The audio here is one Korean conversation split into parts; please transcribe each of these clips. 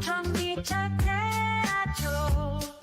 전기차 태아초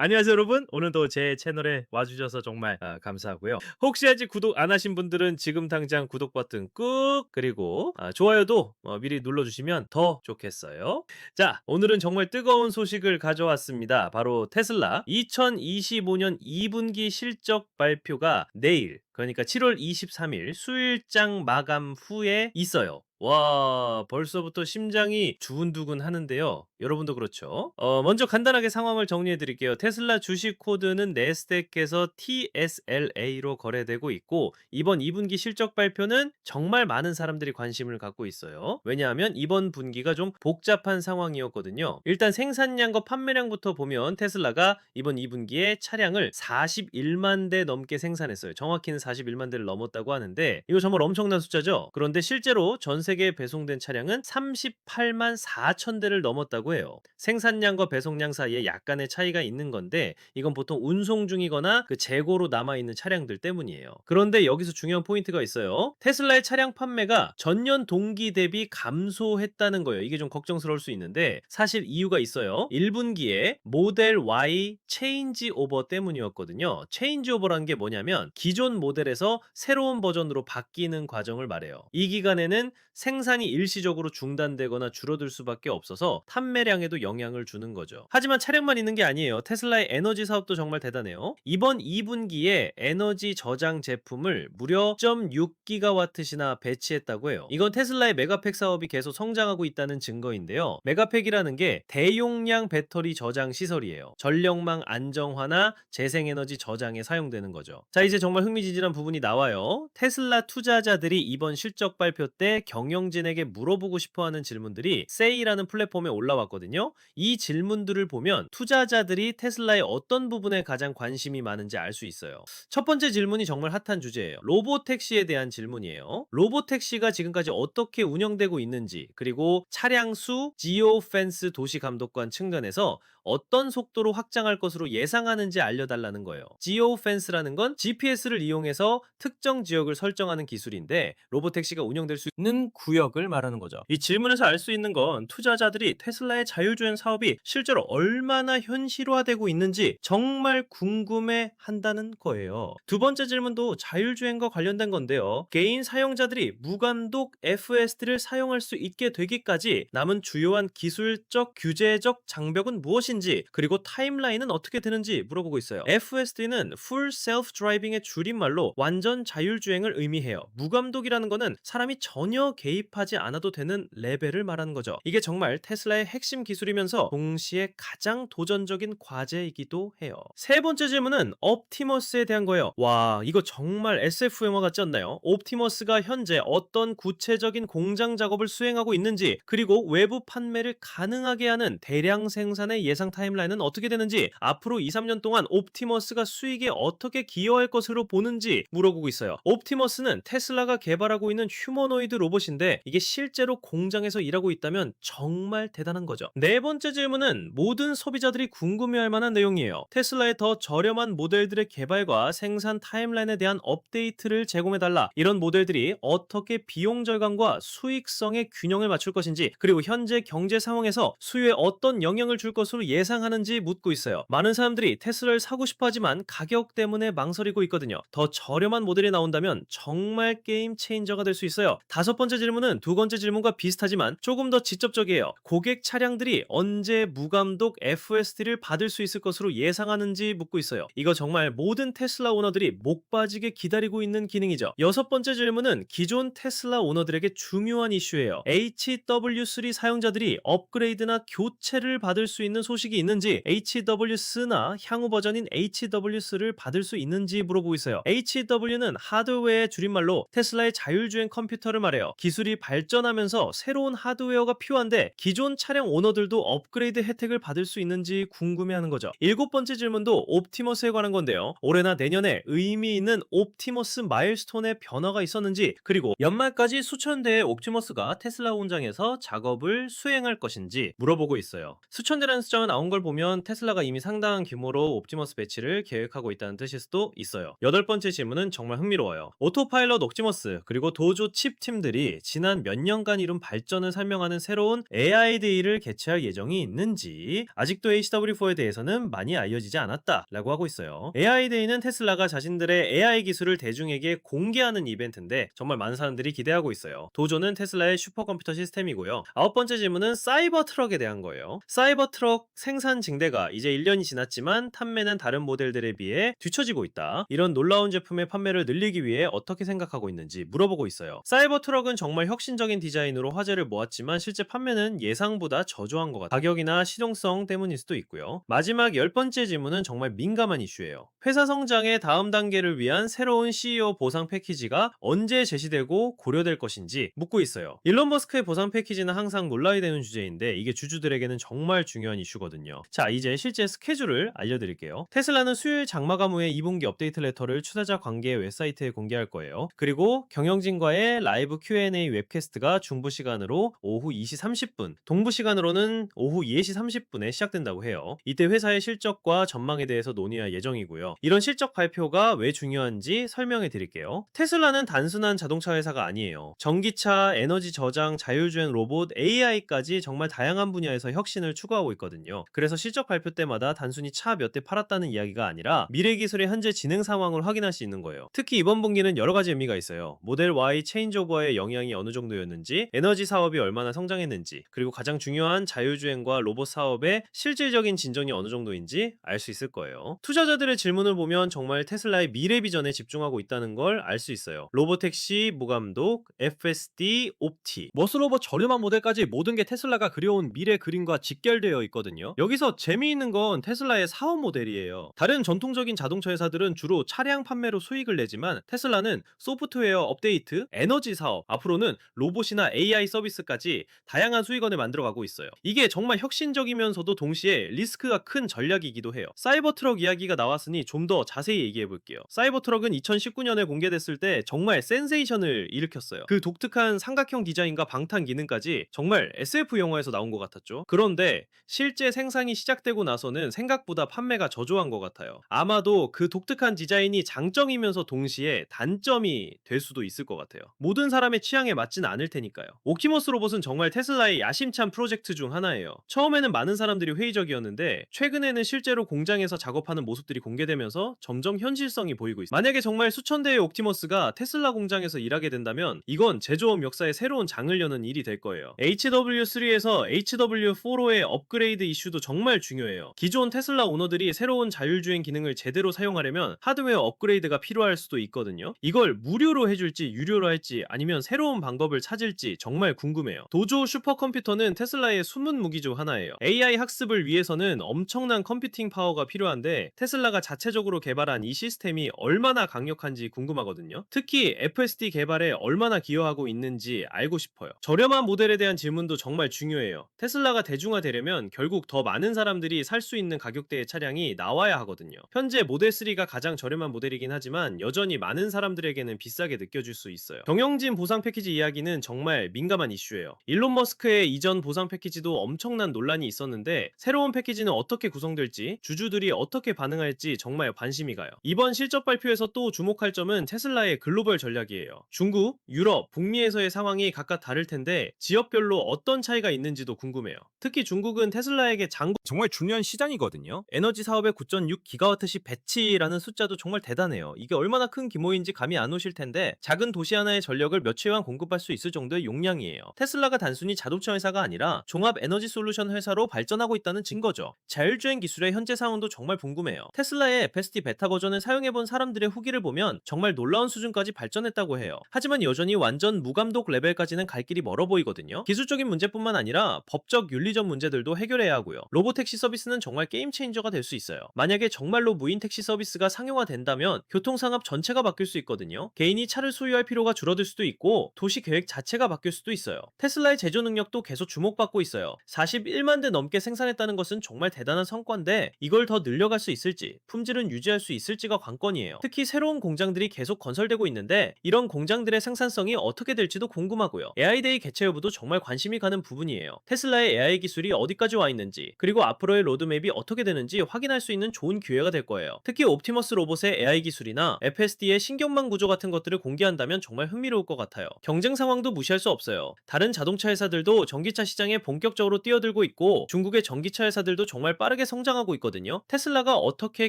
안녕하세요 여러분. 오늘도 제 채널에 와주셔서 정말 아, 감사하고요. 혹시 아직 구독 안 하신 분들은 지금 당장 구독 버튼 꾹 그리고 아, 좋아요도 어, 미리 눌러주시면 더 좋겠어요. 자 오늘은 정말 뜨거운 소식을 가져왔습니다. 바로 테슬라 2025년 2분기 실적 발표가 내일 그러니까 7월 23일 수일장 마감 후에 있어요. 와, 벌써부터 심장이 두근두근 하는데요. 여러분도 그렇죠? 어, 먼저 간단하게 상황을 정리해 드릴게요. 테슬라 주식 코드는 네스닥에서 TSLA로 거래되고 있고, 이번 2분기 실적 발표는 정말 많은 사람들이 관심을 갖고 있어요. 왜냐하면 이번 분기가 좀 복잡한 상황이었거든요. 일단 생산량과 판매량부터 보면 테슬라가 이번 2분기에 차량을 41만 대 넘게 생산했어요. 정확히는 41만 대를 넘었다고 하는데, 이거 정말 엄청난 숫자죠? 그런데 실제로 전 세계에 배송된 차량은 38만 4천 대를 넘었다고 해요. 생산량과 배송량 사이에 약간의 차이가 있는 건데 이건 보통 운송 중이거나 그 재고로 남아 있는 차량들 때문이에요. 그런데 여기서 중요한 포인트가 있어요. 테슬라의 차량 판매가 전년 동기 대비 감소했다는 거예요. 이게 좀 걱정스러울 수 있는데 사실 이유가 있어요. 1분기에 모델 Y 체인지 오버 때문이었거든요. 체인지 오버라는 게 뭐냐면 기존 모델에서 새로운 버전으로 바뀌는 과정을 말해요. 이 기간에는 생산이 일시적으로 중단되거나 줄어들 수밖에 없어서 판매 량에도 영향을 주는 거죠. 하지만 차량만 있는 게 아니에요. 테슬라의 에너지 사업도 정말 대단해요. 이번 2분기에 에너지 저장 제품을 무려 0.6기가와트시나 배치했다고 해요. 이건 테슬라의 메가팩 사업이 계속 성장하고 있다는 증거인데요. 메가팩이라는 게 대용량 배터리 저장 시설이에요. 전력망 안정화나 재생에너지 저장에 사용되는 거죠. 자, 이제 정말 흥미진진한 부분이 나와요. 테슬라 투자자들이 이번 실적 발표 때 경영진에게 물어보고 싶어 하는 질문들이 세이라는 플랫폼에 올라왔 거든요. 이 질문들을 보면 투자자들이 테슬라의 어떤 부분에 가장 관심이 많은지 알 수 있어요. 첫 번째 질문이 정말 핫한 주제예요. 로보택시에 대한 질문이에요. 로보택시가 지금까지 어떻게 운영되고 있는지, 그리고 차량 수, 지오 펜스 도시 감독관 측면에서 어떤 속도로 확장할 것으로 예상하는지 알려달라는 거예요. 지오 펜스라는 건 GPS를 이용해서 특정 지역을 설정하는 기술인데 로보택시가 운영될 수 있는 구역을 말하는 거죠. 이 질문에서 알 수 있는 건 투자자들이 테슬라의 자율주행 사업이 실제로 얼마나 현실화되고 있는지 정말 궁금해 한다는 거예요. 두 번째 질문도 자율주행과 관련된 건데요. 개인 사용자들이 무감독 FSD를 사용할 수 있게 되기까지 남은 주요한 기술적 규제적 장벽은 무엇인지 그리고 타임라인은 어떻게 되는지 물어보고 있어요. FSD는 Full Self Driving의 줄임말로 완전 자율주행을 의미해요. 무감독이라는 거는 사람이 전혀 개입하지 않아도 되는 레벨을 말하는 거죠. 이게 정말 테슬라의 핵심 기술이면서 동시에 가장 도전적인 과제이기도 해요. 세 번째 질문은 옵티머스에 대한 거예요. 와, 이거 정말 SF 영화 같지 않나요? 옵티머스가 현재 어떤 구체적인 공장 작업을 수행하고 있는지, 그리고 외부 판매를 가능하게 하는 대량 생산의 예상 타임라인은 어떻게 되는지, 앞으로 2, 3년 동안 옵티머스가 수익에 어떻게 기여할 것으로 보는지 물어보고 있어요. 옵티머스는 테슬라가 개발하고 있는 휴머노이드 로봇인데 이게 실제로 공장에서 일하고 있다면 정말 대단한 거죠. 네 번째 질문은 모든 소비자들이 궁금해할 만한 내용이에요. 테슬라의 더 저렴한 모델들의 개발과 생산 타임라인에 대한 업데이트를 제공해달라. 이런 모델들이 어떻게 비용 절감과 수익성의 균형을 맞출 것인지 그리고 현재 경제 상황에서 수요에 어떤 영향을 줄 것으로 예 상하는지 묻고 있어요. 많은 사람들이 테슬라를 사고 싶어 하지만 가격 때문에 망설이고 있거든요. 더 저렴한 모델이 나온다면 정말 게임 체인저가 될 수 있어요. 다섯 번째 질문은 두 번째 질문과 비슷하지만 조금 더 직접적이에요. 고객 차량들이 언제 무감독 FSD를 받을 수 있을 것으로 예상하는지 묻고 있어요. 이거 정말 모든 테슬라 오너들이 목 빠지게 기다리고 있는 기능이죠. 여섯 번째 질문은 기존 테슬라 오너들에게 중요한 이슈예요. HW3 사용자들이 업그레이드나 교체를 받을 수 있는 소식 이 있는지 HW스나 향후 버전인 HW3를 받을 수 있는지 물어보고 있어요. HW는 하드웨어의 줄임말로 테슬라의 자율주행 컴퓨터를 말해요. 기술이 발전하면서 새로운 하드웨어가 필요한데 기존 차량 오너들도 업그레이드 혜택을 받을 수 있는지 궁금해하는 거죠. 일곱 번째 질문도 옵티머스에 관한 건데요. 올해나 내년에 의미 있는 옵티머스 마일스톤의 변화가 있었는지 그리고 연말까지 수천 대의 옵티머스가 테슬라 공장에서 작업을 수행할 것인지 물어보고 있어요. 수천 대라는 숫자가 나온 걸 보면 테슬라가 이미 상당한 규모로 옵티머스 배치를 계획하고 있다는 뜻일 수도 있어요. 여덟 번째 질문은 정말 흥미로워요. 오토파일럿 옵티머스 그리고 도조 칩 팀들이 지난 몇 년간 이룬 발전을 설명하는 새로운 AI 데이를 개최할 예정이 있는지 아직도 HW4에 대해서는 많이 알려지지 않았다라고 하고 있어요. AI 데이는 테슬라가 자신들의 AI 기술을 대중에게 공개하는 이벤트인데 정말 많은 사람들이 기대하고 있어요. 도조는 테슬라의 슈퍼컴퓨터 시스템이고요. 아홉 번째 질문은 사이버 트럭에 대한 거예요. 사이버 트럭 생산 증대가 이제 1년이 지났지만 판매는 다른 모델들에 비해 뒤처지고 있다. 이런 놀라운 제품의 판매를 늘리기 위해 어떻게 생각하고 있는지 물어보고 있어요. 사이버 트럭은 정말 혁신적인 디자인으로 화제를 모았지만 실제 판매는 예상보다 저조한 것 같아요. 가격이나 실용성 때문일 수도 있고요. 마지막 열 번째 질문은 정말 민감한 이슈예요. 회사 성장의 다음 단계를 위한 새로운 CEO 보상 패키지가 언제 제시되고 고려될 것인지 묻고 있어요. 일론 머스크의 보상 패키지는 항상 논란이 되는 주제인데 이게 주주들에게는 정말 중요한 이슈거든요. 자, 이제 실제 스케줄을 알려드릴게요. 테슬라는 수요일 장마감 후에 2분기 업데이트 레터를 투자자 관계 웹사이트에 공개할 거예요. 그리고 경영진과의 라이브 Q&A 웹캐스트가 중부 시간으로 오후 2시 30분, 동부 시간으로는 오후 4시 30분에 시작된다고 해요. 이때 회사의 실적과 전망에 대해서 논의할 예정이고요. 이런 실적 발표가 왜 중요한지 설명해 드릴게요. 테슬라는 단순한 자동차 회사가 아니에요. 전기차, 에너지 저장, 자율주행 로봇, AI까지 정말 다양한 분야에서 혁신을 추구하고 있거든요. 그래서 실적 발표 때마다 단순히 차 몇 대 팔았다는 이야기가 아니라 미래 기술의 현재 진행 상황을 확인할 수 있는 거예요. 특히 이번 분기는 여러 가지 의미가 있어요. 모델 Y 체인지오버의 영향이 어느 정도였는지, 에너지 사업이 얼마나 성장했는지, 그리고 가장 중요한 자율주행과 로봇 사업의 실질적인 진전이 어느 정도인지 알 수 있을 거예요. 투자자들의 질문을 보면 정말 테슬라의 미래 비전에 집중하고 있다는 걸 알 수 있어요. 로보택시, 무감독, FSD, 옵티, 머스로버 저렴한 모델까지 모든 게 테슬라가 그려온 미래 그림과 직결되어 있거든요. 여기서 재미있는 건 테슬라의 사업 모델이에요. 다른 전통적인 자동차 회사들은 주로 차량 판매로 수익을 내지만 테슬라는 소프트웨어 업데이트, 에너지 사업, 앞으로는 로봇이나 AI 서비스까지 다양한 수익원을 만들어가고 있어요. 이게 정말 혁신적이면서도 동시에 리스크가 큰 전략이기도 해요. 사이버 트럭 이야기가 나왔으니 좀 더 자세히 얘기해 볼게요. 사이버 트럭은 2019년에 공개됐을 때 정말 센세이션을 일으켰어요. 그 독특한 삼각형 디자인과 방탄 기능까지 정말 SF 영화에서 나온 것 같았죠. 그런데 실제 생산이 시작되고 나서는 생각보다 판매가 저조한 것 같아요. 아마도 그 독특한 디자인이 장점이면서 동시에 단점이 될 수도 있을 것 같아요. 모든 사람의 취향에 맞진 않을 테니까요. 옵티머스 로봇은 정말 테슬라의 야심찬 프로젝트 중 하나예요. 처음에는 많은 사람들이 회의적이었는데 최근에는 실제로 공장에서 작업하는 모습들이 공개되면서 점점 현실성이 보이고 있어요. 만약에 정말 수천 대의 옵티머스가 테슬라 공장에서 일하게 된다면 이건 제조업 역사의 새로운 장을 여는 일이 될 거예요. HW3에서 HW4로의 업그레이드 이슈 도 정말 중요해요. 기존 테슬라 오너들이 새로운 자율주행 기능을 제대로 사용하려면 하드웨어 업그레이드가 필요할 수도 있거든요. 이걸 무료로 해줄지 유료로 할지 아니면 새로운 방법을 찾을지 정말 궁금해요. 도조 슈퍼컴퓨터는 테슬라의 숨은 무기 중 하나예요. AI 학습을 위해서는 엄청난 컴퓨팅 파워가 필요한데 테슬라가 자체적으로 개발한 이 시스템이 얼마나 강력한지 궁금하거든요. 특히 FSD 개발에 얼마나 기여하고 있는지 알고 싶어요. 저렴한 모델에 대한 질문도 정말 중요해요. 테슬라가 대중화되려면 결국 더 많은 사람들이 살 수 있는 가격대의 차량이 나와야 하거든요. 현재 모델 3가 가장 저렴한 모델이긴 하지만 여전히 많은 사람들에게는 비싸게 느껴질 수 있어요. 경영진 보상 패키지 이야기는 정말 민감한 이슈예요. 일론 머스크의 이전 보상 패키지도 엄청난 논란이 있었는데 새로운 패키지는 어떻게 구성될지 주주들이 어떻게 반응할지 정말 관심이 가요. 이번 실적 발표에서 또 주목할 점은 테슬라의 글로벌 전략이에요. 중국, 유럽, 북미에서의 상황이 각각 다를 텐데 지역별로 어떤 차이가 있는지도 궁금해요. 특히 중국은 테슬라에게 장고 정말 중요한 시장이거든요. 에너지 사업의 9.6 기가와트시 배치라는 숫자도 정말 대단해요. 이게 얼마나 큰 규모인지 감이 안 오실 텐데 작은 도시 하나의 전력을 몇 채만 공급할 수 있을 정도의 용량이에요. 테슬라가 단순히 자동차 회사가 아니라 종합 에너지 솔루션 회사로 발전하고 있다는 증거죠. 자율주행 기술의 현재 상황도 정말 궁금해요. 테슬라의 FSD 베타 버전을 사용해본 사람들의 후기를 보면 정말 놀라운 수준까지 발전했다고 해요. 하지만 여전히 완전 무감독 레벨까지는 갈 길이 멀어 보이거든요. 기술적인 문제뿐만 아니라 법적 윤리적 문제들도 해결해야 하고 요. 로보 택시 서비스는 정말 게임 체인저가 될 수 있어요. 만약에 정말로 무인 택시 서비스가 상용화된다면 교통 산업 전체가 바뀔 수 있거든요. 개인이 차를 소유할 필요가 줄어들 수도 있고 도시 계획 자체가 바뀔 수도 있어요. 테슬라의 제조 능력도 계속 주목받고 있어요. 41만 대 넘게 생산했다는 것은 정말 대단한 성과인데 이걸 더 늘려갈 수 있을지, 품질은 유지할 수 있을지가 관건이에요. 특히 새로운 공장들이 계속 건설되고 있는데 이런 공장들의 생산성이 어떻게 될지도 궁금하고요. AI데이 개최 여부도 정말 관심이 가는 부분이에요. 테슬라의 AI 기술이 어디까지 와 있는지, 그리고 앞으로의 로드맵이 어떻게 되는지 확인할 수 있는 좋은 기회가 될 거예요. 특히 옵티머스 로봇의 AI 기술이나 FSD의 신경망 구조 같은 것들을 공개한다면 정말 흥미로울 것 같아요. 경쟁 상황도 무시할 수 없어요. 다른 자동차 회사들도 전기차 시장에 본격적으로 뛰어들고 있고 중국의 전기차 회사들도 정말 빠르게 성장하고 있거든요. 테슬라가 어떻게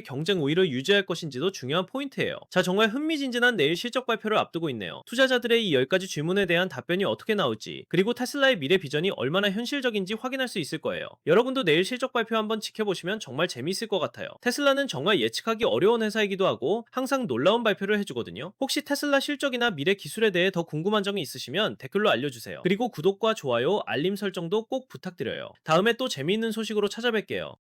경쟁 우위를 유지할 것인지도 중요한 포인트예요. 자, 정말 흥미진진한 내일 실적 발표를 앞두고 있네요. 투자자들의 이 10가지 질문에 대한 답변이 어떻게 나올지, 그리고 테슬라의 미래 비전이 얼마나 현실적인지 확인할 수 있을 거예요. 여러분도 내일 실적 발표 한번 지켜보시면 정말 재미있을 것 같아요. 테슬라는 정말 예측하기 어려운 회사이기도 하고 항상 놀라운 발표를 해주거든요. 혹시 테슬라 실적이나 미래 기술에 대해 더 궁금한 점이 있으시면 댓글로 알려주세요. 그리고 구독과 좋아요, 알림 설정도 꼭 부탁드려요. 다음에 또 재미있는 소식으로 찾아뵐게요.